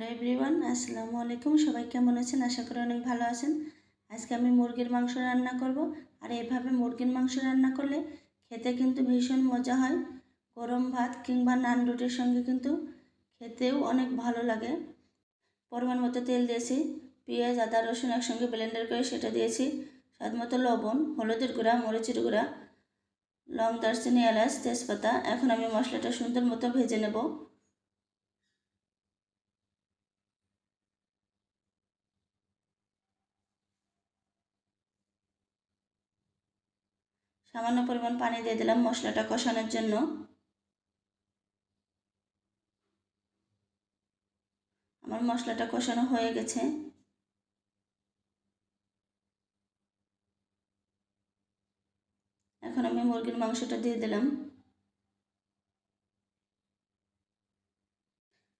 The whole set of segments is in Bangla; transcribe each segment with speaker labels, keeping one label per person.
Speaker 1: হ্যালো এভরিওয়ান, আসসালামু আলাইকুম। সবাই কেমন আছেন? আশা করি অনেক ভালো আছেন। আজকে আমি মুরগির মাংস রান্না করব। আর এভাবে মুরগির মাংস রান্না করলে খেতে কিন্তু ভীষণ মজা হয়। গরম ভাত কিংবা নান রুটির সঙ্গে কিন্তু খেতেও অনেক ভালো লাগে। পরিমাণ মতো তেল দিয়েছি, পেঁয়াজ, আদা, রসুন একসঙ্গে ব্লেন্ডার করে সেটা দিয়েছি। স্বাদ মতো লবণ, হলুদের গুঁড়া, মরিচের গুঁড়া, লং দারচিনি, এলাচ, তেজপাতা। এখন আমি মশলাটা সুন্দর মতো ভেজে নেব। সামান্য পরিমাণ পানি দিয়ে দিলাম মশলাটা কষানোর জন্য। আমার মশলাটা কষানো হয়ে গেছে। এখন আমি মুরগির মাংসটা দিয়ে দিলাম।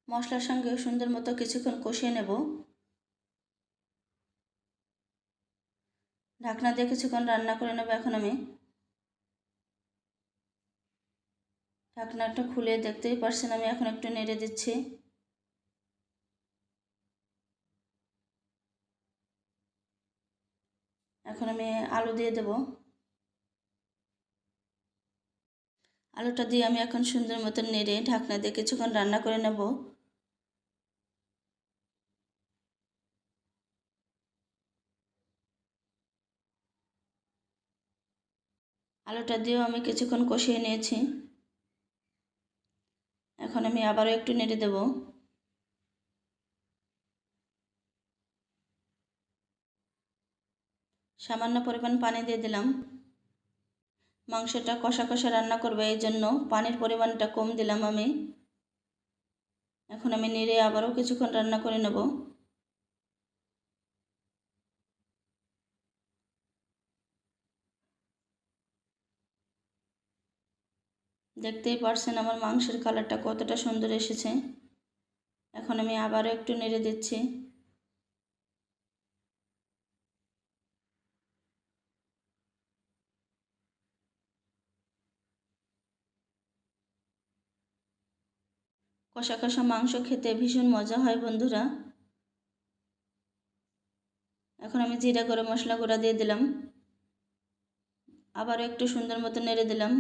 Speaker 1: মশলার সঙ্গে সুন্দর মতো কিছুক্ষণ কষিয়ে নেব। ঢাকনা দিয়ে কিছুক্ষণ রান্না করে নেব এখন আমি। ঢাকনাটা খুলে দেখতেই পারছেন, আমি এখন একটু নেড়ে দিচ্ছি। এখন আমি আলু দিয়ে দেব। আলুটা দিয়ে আমি এখন সুন্দর মতন নেড়ে ঢাকনা দিয়ে কিছুক্ষণ রান্না করে নেব। আলুটা দিয়েও আমি কিছুক্ষণ কষিয়ে নিয়েছি। এখন আমি আবারও একটু নেড়ে দেব। সামান্য পরিমাণ পানি দিয়ে দিলাম। মাংসটা কষা কষা রান্না করবে, এই জন্য পানির পরিমাণটা কম দিলাম আমি। এখন আমি নেড়ে আবারও কিছুক্ষণ রান্না করে নেব। দেখতেই পারছেন আমার মাংসের কালারটা কতটা সুন্দর এসেছে। এখন আমি আবারও একটু নেড়ে দিচ্ছি। কষা কষা মাংস খেতে ভীষণ মজা হয় বন্ধুরা। এখন আমি জিরা গরম মশলা গুঁড়া দিয়ে দিলাম। আবারও একটু সুন্দর মতো নেড়ে দিলাম।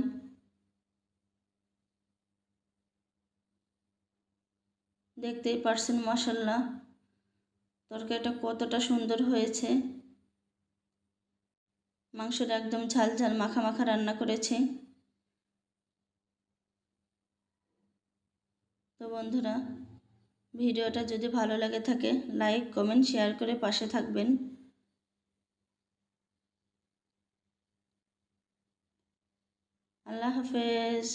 Speaker 1: দেখতেই পারছেন মশাল্লা তরকারিটা কতটা সুন্দর হয়েছে। মাংসটা একদম ঝাল ঝাল মাখা মাখা রান্না করেছি। তো বন্ধুরা, ভিডিওটা যদি ভালো লাগে থাকে, লাইক, কমেন্ট, শেয়ার করে পাশে থাকবেন। আল্লাহ হাফেজ।